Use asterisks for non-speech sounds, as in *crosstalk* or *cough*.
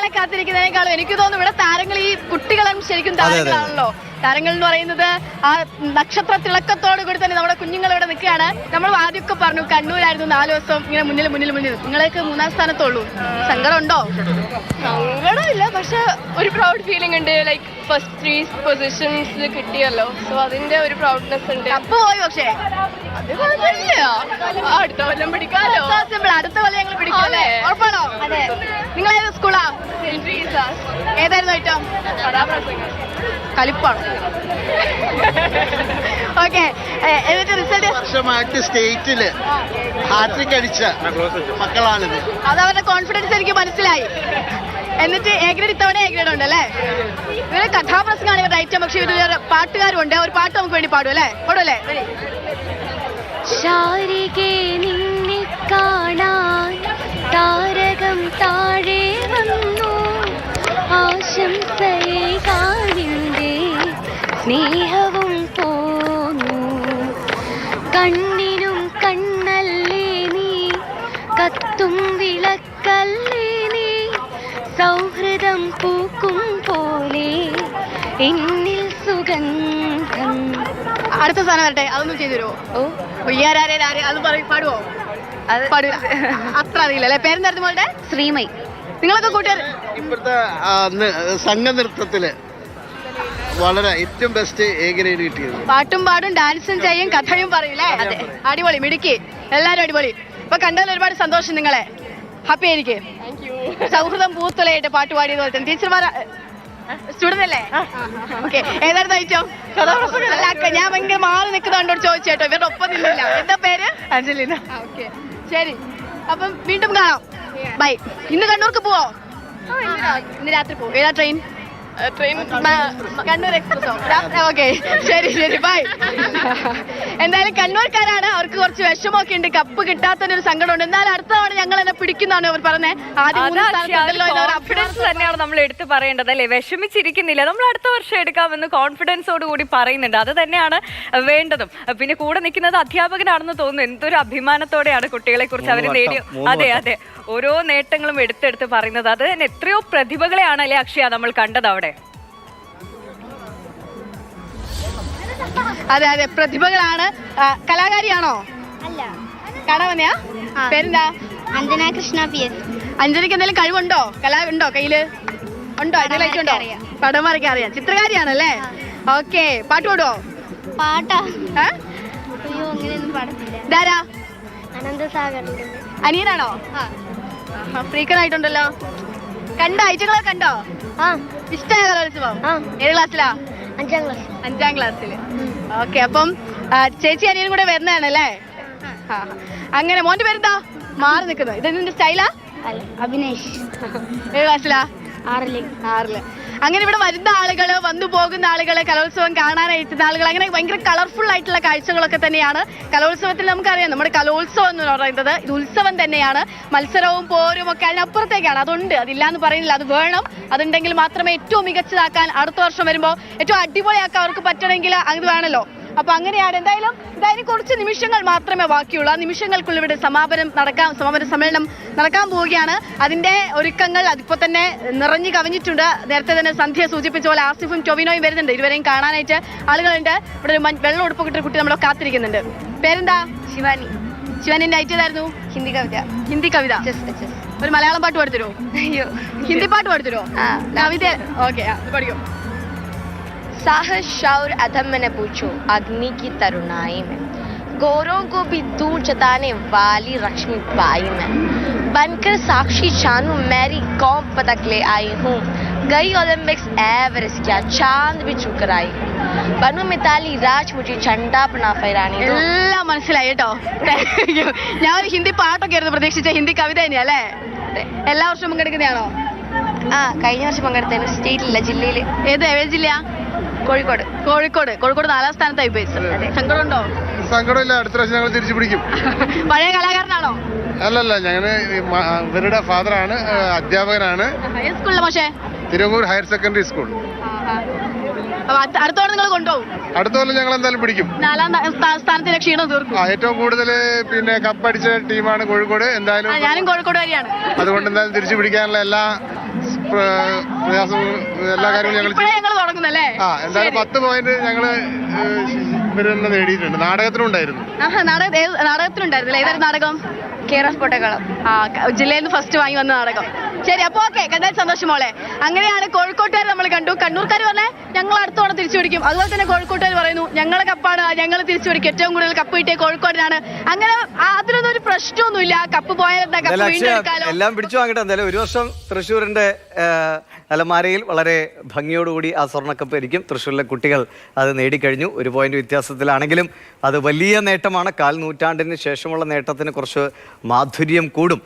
താരങ്ങളെ കാത്തിരിക്കുന്നതിനേക്കാളും എനിക്ക് തോന്നുന്നു ഇവിടെ താരങ്ങൾ ഈ കുട്ടികളും ശരിക്കും താരങ്ങളാണല്ലോ. താരങ്ങൾ എന്ന് പറയുന്നത് ആ നക്ഷത്ര തിളക്കത്തോടു കൂടി തന്നെ നമ്മുടെ കുഞ്ഞുങ്ങൾ ഇവിടെ നിൽക്കുകയാണ്. നമ്മൾ ആദ്യമൊക്കെ പറഞ്ഞു കണ്ണൂരായിരുന്നു നാല് ദിവസം ഇങ്ങനെ മുന്നിൽ മുന്നിൽ മുന്നിൽ നിങ്ങൾക്ക് മൂന്നാം സ്ഥാനത്തുള്ളൂ. സങ്കടമുണ്ടോ? സങ്കടമില്ല പക്ഷെ ഒരു പ്രൗഡ് ഫീലിംഗ് ഉണ്ട്. ലൈക്ക് ഫസ്റ്റ് ത്രീ പൊസിഷൻസ് കിട്ടിയല്ലോ. സോ അതിന്റെ ഒരു പ്രൗഡ്നെസ് ഉണ്ട്. അപ്പൊ പോയി പക്ഷേ. അത് കുഴപ്പമില്ല ആ, അടുത്ത കൊല്ലം പിടിക്കാമല്ലോ സിമ്പിൾ അടുത്ത കൊല്ലം ഞങ്ങൾ പിടിക്കാമല്ലേ. ഉറപ്പാണോ? അതെ. നിങ്ങൾ ഏത് സ്കൂളാ ഏതായിരുന്നു ഐറ്റം കലിപ്പാണ്. ഓക്കെ എന്നിട്ട് റിസൾട്ട് വർഷമായിട്ട് സ്റ്റേറ്റിൽ ഹാട്രിക് അടിച്ച മക്കളാണിത്. അത് അവരുടെ കോൺഫിഡൻസ് എനിക്ക് മനസ്സിലായി. എന്നിട്ട് എ ഗ്രേഡ് ഇത്തവണ എ ഗ്രേഡ് ഉണ്ട് അല്ലേ? ഇവരെ കഥാപ്രസംഗമാണ് ഇവരുടെ ഐറ്റം പക്ഷെ ഇവർ പാട്ടുകാരും ഉണ്ട് ഒരു പാട്ട് നമുക്ക് വേണ്ടി പാടും അല്ലേ? പാടും അല്ലേ? ശാരികെ സ്നേഹവും പോന്നു കണ്ണിനും കണ്ണല്ലേ നീ? കത്തും വിളക്കല്ലേ നീ? സൗഹൃദം പൂക്കും പോലെ എന്നിൽ സുഗന്ധം. അടുത്ത സാധനം വരട്ടെ അതൊന്നും ചെയ്തു തരുമോ? ഓ. ഉയ്യാരാരേ അത് പറയും പാടുവോ? അത് പാടൂ അത്ര അറിയില്ല അല്ലേ? പേരെന്തായിരുന്നു മോളുടെ? ശ്രീമൈ. നിങ്ങളൊക്കെ കൂട്ടുകാർ ഇപ്പോഴത്തെ സംഘനൃത്തത്തിൽ വളരെ ഏറ്റവും ബെസ്റ്റ് എ ഗ്രേഡ് കിട്ടിയത്. പാട്ടും പാടും ഡാൻസും ചെയ്യും കഥയും പറയൂലേ അതെ. അടിപൊളി മിടുക്കി. എല്ലാരും അടിപൊളി. ഇപ്പൊ കണ്ടതിൽ ഒരുപാട് സന്തോഷം നിങ്ങളെ. ഹാപ്പി ആയിരിക്കും. സൗഹൃദം പൂത്തുലയായിട്ട് പാട്ട് പാടിയത് പോലെ തന്നെ. ടീച്ചർമാർ സ്റ്റുഡന്റ് അല്ലേ ഓക്കെ. ഏതായിരുന്നു ഐറ്റം? അല്ല അക്ക, ഞാൻ ഭയങ്കര മാറി നിൽക്കുന്നതുകൊണ്ടോട് ചോദിച്ചേട്ടോ ഇവരുടെ ഒപ്പം നിന്നില്ല. എന്താ പേര്? അഞ്ജലിന. ഓക്കെ. ശരി. അപ്പം വീണ്ടും കാണാം. ബൈ ഇന്ന് കണ്ണൂർക്ക് പോവോ? ഇന്ന് രാത്രി. പോവും. ഏതാ ട്രെയിൻ ട്രെയിൻ കണ്ണൂർ എക്സ്പ്രസോ ഓക്കെ. ശരി ശരി ബൈ. എന്തായാലും കണ്ണൂർക്കാരാണ്. അവർക്ക് കുറച്ച് വിഷമമൊക്കെ ഉണ്ട്. കപ്പ് കിട്ടാത്തതിന് ഒരു സങ്കടമുണ്ട്. എന്നാലും അടുത്ത തവണ ഞങ്ങൾ എന്നെ പിടിക്കുന്നതാണ് അവർ പറഞ്ഞത് കോൺഫിഡൻസ് തന്നെയാണ് നമ്മൾ എടുത്തു പറയേണ്ടത് അല്ലേ? വിഷമിച്ചിരിക്കുന്നില്ല. നമ്മൾ അടുത്ത വർഷം എടുക്കാമെന്ന് കോൺഫിഡൻസോട് കൂടി പറയുന്നുണ്ട്. അത് തന്നെയാണ് വേണ്ടതും. പിന്നെ കൂടെ നിൽക്കുന്നത് അധ്യാപകനാണെന്ന് തോന്നുന്നു. എന്തൊരു അഭിമാനത്തോടെയാണ് കുട്ടികളെ കുറിച്ച് അവർ നേടിയ അതെ അതെ. ഓരോ നേട്ടങ്ങളും എടുത്തെടുത്ത് പറയുന്നത്. അത് തന്നെ എത്രയോ പ്രതിഭകളെയാണ് അല്ലേ അക്ഷയ നമ്മൾ കണ്ടത് അവിടെ. അതെ അതെ. പ്രതിഭകളാണ് കലാകാരിയാണോ? അല്ല. കാണാൻ വന്നെയാ പേരെന്താ? Anjana Krishna P S. അഞ്ജനക്ക് എന്തെങ്കിലും കഴിവുണ്ടോ? കല ഉണ്ടോ കയ്യിൽ? ഉണ്ടോ? പടം വരയ്ക്കാൻ അറിയാം. ചിത്രകാരിയാണല്ലേ? ഓക്കെ. പാട്ട് പാടുവോ? പാട്ടാ. ഇതാരാ? അനിയനാണോ? ഫ്രീക്കനായിട്ടുണ്ടല്ലോ കണ്ടോ? ഐറ്റങ്ങളൊക്കെ കണ്ടോ? ഇഷ്ടമായ കലോത്സവം ഏത് ക്ലാസ്സിലാ അഞ്ചാം ക്ലാസ് അഞ്ചാം ക്ലാസ്സിൽ ഓക്കെ അപ്പം ചേച്ചി അനിയനും കൂടെ വരുന്നതാണ് അല്ലേ അങ്ങനെ മോന്റെ പേരെന്താ? മാറി നിൽക്കുന്നത് ഇത് നിന്റെ സ്റ്റൈലാ അഭിനേഷ്. ഏത് ക്ലാസ്സിലാ ആറിൽ. ആറിൽ. അങ്ങനെ ഇവിടെ വരുന്ന ആളുകൾ വന്നു പോകുന്ന ആളുകൾ കലോത്സവം കാണാനായിട്ടുന്ന ആളുകൾ അങ്ങനെ ഭയങ്കര കളർഫുൾ ആയിട്ടുള്ള കാഴ്ചകളൊക്കെ തന്നെയാണ്. കലോത്സവത്തിൽ നമുക്കറിയാം നമ്മുടെ കലോത്സവം എന്ന് പറയുന്നത് ഇത് ഉത്സവം തന്നെയാണ്. മത്സരവും പോരും ഒക്കെ അതിനപ്പുറത്തേക്കാണ്. അതുണ്ട് അതില്ലാന്ന് പറയുന്നില്ല. അത് വേണം. അതുണ്ടെങ്കിൽ മാത്രമേ ഏറ്റവും മികച്ചതാക്കാൻ അടുത്ത വർഷം വരുമ്പോൾ ഏറ്റവും അടിപൊളിയാക്കാൻ അവർക്ക് പറ്റണമെങ്കിൽ അത് വേണമല്ലോ അപ്പൊ അങ്ങനെയാണ് എന്തായാലും ഇതായാലും കുറച്ച് നിമിഷങ്ങൾ മാത്രമേ ബാക്കിയുള്ളൂ. ആ നിമിഷങ്ങൾക്കുള്ളിൽ ഇവിടെ സമാപനം നടക്കാൻ സമാപന സമ്മേളനം നടക്കാൻ പോവുകയാണ്. അതിന്റെ ഒരുക്കങ്ങൾ അതിപ്പോ തന്നെ നിറഞ്ഞു കവിഞ്ഞിട്ടുണ്ട്. നേരത്തെ തന്നെ സന്ധ്യ സൂചിപ്പിച്ച പോലെ ആസിഫും ടൊവിനോയും വരുന്നുണ്ട്. ഇരുവരെയും കാണാനായിട്ട് ആളുകളുണ്ട്. ഇവിടെ ഒരു വെള്ളം ഉടുപ്പ് കിട്ടിയ കുട്ടി നമ്മളെ കാത്തിരിക്കുന്നുണ്ട്. പേരെന്താ? ശിവാനി. ശിവാനിന്റെ ഐറ്റേതായിരുന്നു ഹിന്ദി കവിത. ഹിന്ദി കവിത. ഒരു മലയാളം പാട്ട് പാടുത്തരോ? അയ്യോ. ഹിന്ദി പാട്ട് പാടുത്തരോ? ആ. കവിത. ഓക്കെ പഠിക്കോ. साहस शौर अधम में न पूछो अग्नि की तरुणाई में गौरों को भी दूर जताने वाली रश्मि बाई में बनकर साक्षी जानू मेरी कौम पतक ले आई हूँ गई ओलंपिक्स एवरेस्ट क्या चांद भी चुकर आई हूँ बनू मिताली राज मुझे झंडा अपना फहराने दो എല്ലാം മനസ്സിലായി കേട്ടോ Thank you. ഞാൻ ഒരു ഹിന്ദി പാട്ടൊക്കെ ആയിരുന്നു പ്രതീക്ഷിച്ച ഹിന്ദി കവിത തന്നെയാ അല്ലേ എല്ലാ വർഷവും പങ്കെടുക്കുന്നതാണോ ആ കഴിഞ്ഞ വർഷം പങ്കെടുത്തതിന് സ്റ്റേറ്റിലില്ല ജില്ലയിൽ ഏത് ഏത് ജില്ലയാ കോഴിക്കോട്. കോഴിക്കോട്. കോഴിക്കോട് നാലാം സ്ഥാനത്തായി പോയി. സങ്കടമുണ്ടോ? സങ്കടമില്ല അടുത്ത പ്രാവശ്യം ഞങ്ങൾ തിരിച്ചു പിടിക്കും. *laughs* പഴയ കലാകാരനാണോ? അല്ലല്ല ഞങ്ങൾ ഇവരുടെ ആണ് അധ്യാപകനാണ്. സ്കൂളിലെ പക്ഷേ തിരുവങ്ങൂർ ഹയർ സെക്കൻഡറി സ്കൂൾ. അടുത്തോളം നിങ്ങൾ കൊണ്ടുപോകും? ഞങ്ങൾ എന്തായാലും പിടിക്കും. നാലാം സ്ഥാനത്തിന്റെ ക്ഷീണം തീർക്കും. ഏറ്റവും കൂടുതൽ പിന്നെ കപ്പടിച്ച ടീമാണ് കോഴിക്കോട്. എന്തായാലും ഞാനും കോഴിക്കോട് അതുകൊണ്ട് എന്തായാലും തിരിച്ചു പിടിക്കാനുള്ള എല്ലാ പ്രയാസം എല്ലാ കാര്യങ്ങളും ഞങ്ങൾ തുടങ്ങുന്നല്ലേ? ആ എന്തായാലും പത്ത് പോയിന്റ് ഞങ്ങൾ ഇവർ നേടിയിട്ടുണ്ട്. നാടകത്തിനും ഉണ്ടായിരുന്നു. ആഹാ നാടക ഏത് നാടകത്തിലുണ്ടായിരുന്നില്ല ഏതായിരുന്നു നാടകം? കേരള ആ ജില്ലയിൽ നിന്ന് ഫസ്റ്റ് വാങ്ങി വന്ന നാടകം. ശരി അപ്പൊ ഓക്കെ കണ്ടാൽ സന്തോഷം മോളെ. അങ്ങനെയാണ് കോഴിക്കോട്ടുകാർ നമ്മൾ കണ്ടു. കണ്ണൂർക്കാർ പറഞ്ഞേ ഞങ്ങൾ അടുത്ത തവണ തിരിച്ചു പിടിക്കും. അതുപോലെ തന്നെ കോഴിക്കോട്ടുകാർ പറയുന്നു ഞങ്ങളെ കപ്പാണ് ഞങ്ങൾ തിരിച്ചു പിടിക്കും. ഏറ്റവും കൂടുതൽ കപ്പ് കിട്ടിയ കോഴിക്കോടിനാണ്. അങ്ങനെ അതിനൊന്നും ഒരു പ്രശ്നമൊന്നുമില്ല. കപ്പ് എല്ലാം പിടിച്ചു വാങ്ങട്ടെ. എന്തായാലും ഒരു വർഷം തൃശ്ശൂരിന്റെ അലമാരയിൽ വളരെ ഭംഗിയോടുകൂടി ആ സ്വർണക്കപ്പ് ഇരിക്കും. തൃശ്ശൂരിലെ കുട്ടികൾ അത് നേടിക്കഴിഞ്ഞു. ഒരു പോയിന്റ് വ്യത്യാസത്തിലാണെങ്കിലും അത് വലിയ നേട്ടമാണ്. കാൽ നൂറ്റാണ്ടിന് ശേഷമുള്ള നേട്ടത്തിന് കുറച്ച് മാധുര്യം കൂടും.